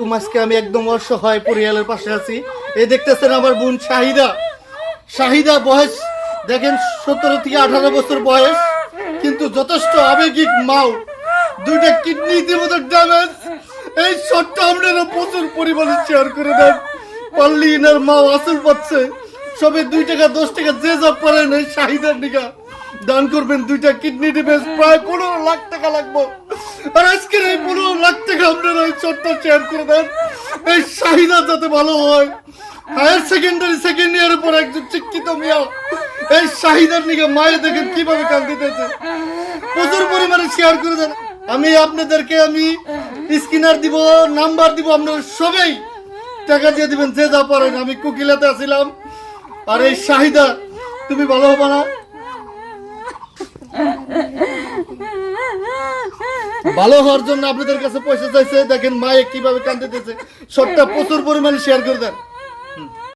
তুমি আজকে আমি একদম অসহায় পরিয়ালের পাশে আছি। এই দেখতেছেন আমার বোন শাহিদা। শাহিদা বয়স, দেখেন, সতেরো থেকে আঠারো বছর বয়স, কিন্তু যথেষ্ট আবেগিক মাও। দুইটা কিডনি ইতিমধ্যে ড্যামেজ এই শটটা আপনারা প্রচুর পরিমাণে শেয়ার করে দেন। পারলি ইনার মাও আসল পাচ্ছে। সবে দুই টাকা, দশ টাকা যে যা পারেন এই শাহিদার নিকা। দান করবেন দুইটা কিডনি ডিমেজ প্রায় পনেরো লাখ টাকা লাগবে। আর আজকের এই পনেরো লাখ টাকা আপনারা এই শটটা শেয়ার করে দেন। এই শাহিদা যাতে ভালো হয়। হায়ার সেকেন্ডারি সেকেন্ড ইয়ারের পর একজন শিক্ষিত মিয়া, এই শাহিদার নিকে মায়ের দেখেন কীভাবে কান্দিতেছে প্রচুর পরিমাণে শেয়ার করে দেন। আমি আপনাদেরকে আমি স্ক্রিনার দিব, নাম্বার দিব, আপনারা সবাই টাকা দিয়ে দিবেন, যে যা পারেন। আমি কুকিলাতে আসিলাম আর এই শাহিদা, তুমি ভালো হবে না? ভালো হওয়ার জন্য আপনাদের কাছে পয়সা চাইছে। দেখেন মায়ে কীভাবে কান্দিতেছে। সবটা প্রচুর পরিমাণে শেয়ার করে দেন।